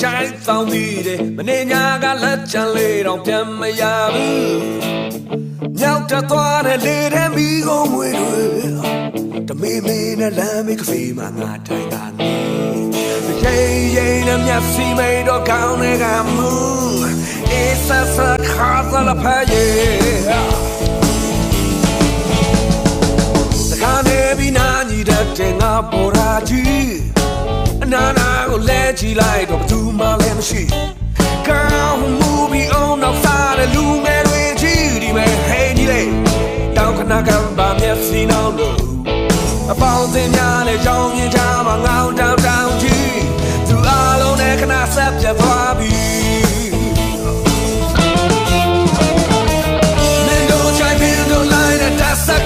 ရှိုင်းဆောင်ပြီးတယ်မနေညာကလက်ချမ်းလေးတော့ပြန်မရဘူးမြောက်တသွားတဲ့လေတဲ့မိကုန်မွေတွေတမေမေနဲ့လမ်းမေကဖေးမှာငါထိုင်တာနေရိတ်ရိတ်နဲ့မျက်စိမိတ်တော့ကောင်းနေကမူအေးဆဆခါသလဖာယေစကားနေပြီးနာညီတဲ့ငါပေါ်ရာကြီးအနာနာ ကိုလဲကြည့်လိုက်တော့ဘယ်သူမှလည်းမရှိကောင်းမှုပြီးအောင်တော့စားတဲ့လူငယ်တွေကြီးဒီမဲ့ဟဲ့ကြီးလေတောင်ခဏကပါမျက်စိနောက်လို့အပေါင်းအသင်းများနဲ့ကြောင်းမြင်ကြမှာငေါတောင်တောင်ကြီးသူအားလုံးနဲ့ခဏဆက်ပြတ်သွားပြီမင်းတို့ချိုင်မင်းတို့လိုက်တဲ့တက်ဆက်ကိုပဲ